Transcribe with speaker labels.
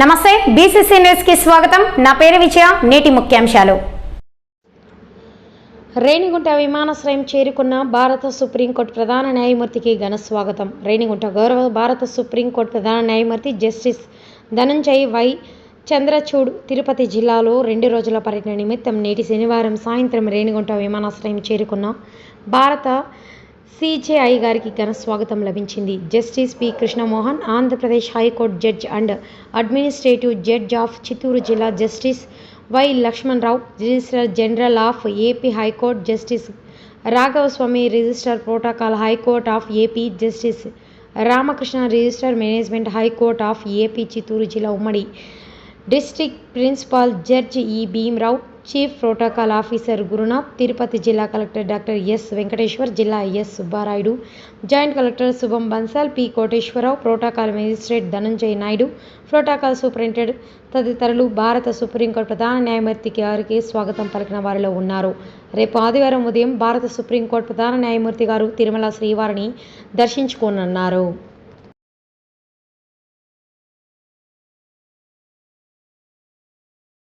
Speaker 1: నమస్తే బీసీసీ న్యూస్కి స్వాగతం. నా పేరు విజయ నేటి ముఖ్యాంశాలు. రేణిగుంట విమానాశ్రయం చేరుకున్న భారత సుప్రీంకోర్టు ప్రధాన న్యాయమూర్తికి ఘన స్వాగతం. రేణిగుంట గౌరవ భారత సుప్రీంకోర్టు ప్రధాన న్యాయమూర్తి జస్టిస్ ధనంజయ్ వై చంద్రచూడ్ తిరుపతి జిల్లాలో రెండు రోజుల పర్యటన నిమిత్తం నేటి శనివారం సాయంత్రం రేణిగుంట విమానాశ్రయం చేరుకున్న భారత సిజేఐ గారికి ఘన స్వాగతం లభించింది. Justice P. Krishnamohan Andhra Pradesh high court judge and administrative judge of Chittoor జిల్లా justice Y Lakshman Rao registrar general of AP high court justice Raghavaswamy registrar protocol high court of AP justice Ramakrishna registrar management high court of AP Chittoor జిల్లా ఉమ్మడి district principal judge E Bhimarao chief protocol officer Gurunath Tirupati జిల్లా collector doctor yes Venkateshwar జిల్లా yes Subbarayudu joint collector Shubham Bansal P Koteswararao protocol magistrate Dhananjay Naidu protocol superintendent తదితరులు భారత supreme court ప్రధాన న్యాయమూర్తి గారికి స్వాగతం పలికిన వారిలో ఉన్నారు. రేపు ఆదివారం ఉదయం భారత సుప్రీంకోర్టు ప్రధాన న్యాయమూర్తి గారు తిరుమల శ్రీవారిని దర్శించుకోనున్నారు.